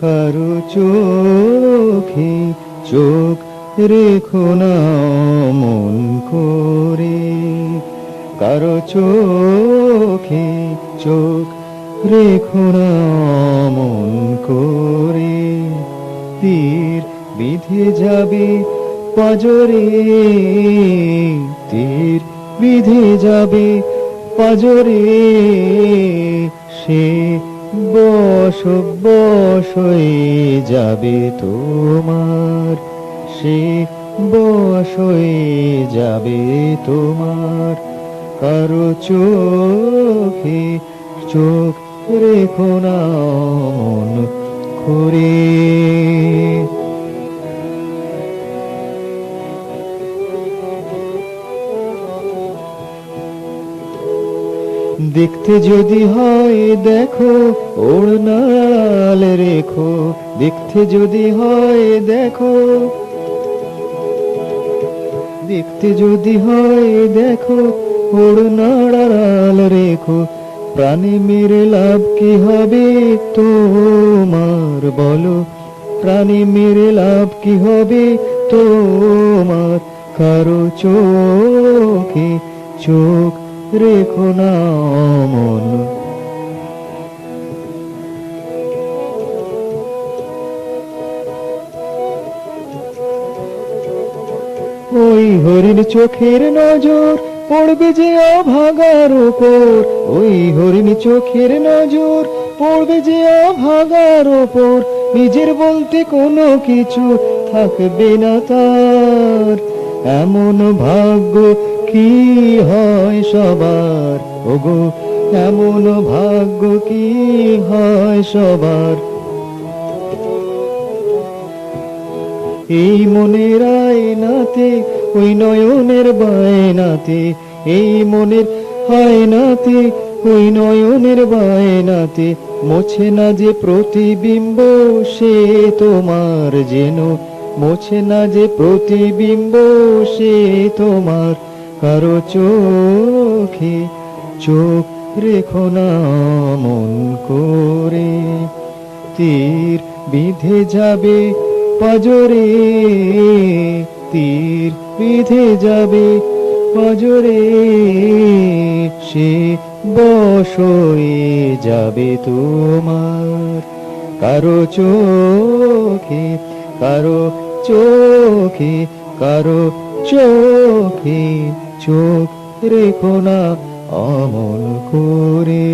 কারও চোখে চোখ রেখো না মন করে। কারও চোখে চোখ রেখো না মন করে। তীর বিধে যাবে পাজরে, তীর বিধে যাবে পাজরে। সে বস বস হয়ে যাবে তোমার সে। বস হয়ে যাবে তোমার কারও চোখে। চোখ রেখো না, মন করে দেখতে যদি হয় দেখো, ওড়নাল রেখো। দেখতে যদি হয় দেখো, দেখতে যদি হয় দেখো ওড়নাড়াল রেখো। প্রাণে মেরে লাভ কি হবে তোমার বলো? প্রাণে মেরে লাভ কি হবে তোমার? কারও চোখে চোখ রেখো না মন। ওই হরিণ চোখের নজর পড়বে যে অভাগার ওপর ওই হরিণ চোখের নজর পড়বে যে অভাগার ওপর নিজের বলতে কোনো কিছু থাকবে না তার। এমন ভাগ্য কি হয় সবার। ওগো, এমন ভাগ্য কি হয় সবার? এই মনের আয়নাতে, ওই নয়নের বায়নাতে, এই মনের আয়নাতে, ওই নয়নের বায়নাতে, মোছে না যে প্রতিবিম্ব, সে তোমার যেন। মোছে না যে প্রতিবিম্ব, সে তোমার। কারও চোখে চোখ রেখো না, মন করে। তীর বিধে যাবে পাজরে, তীর বিধে যাবে পাজরে। সে বশ হয়ে যাবে তোমার। কারও চোখে কারও চোখে কারও চোখে চোখ রেখো না অমল করে।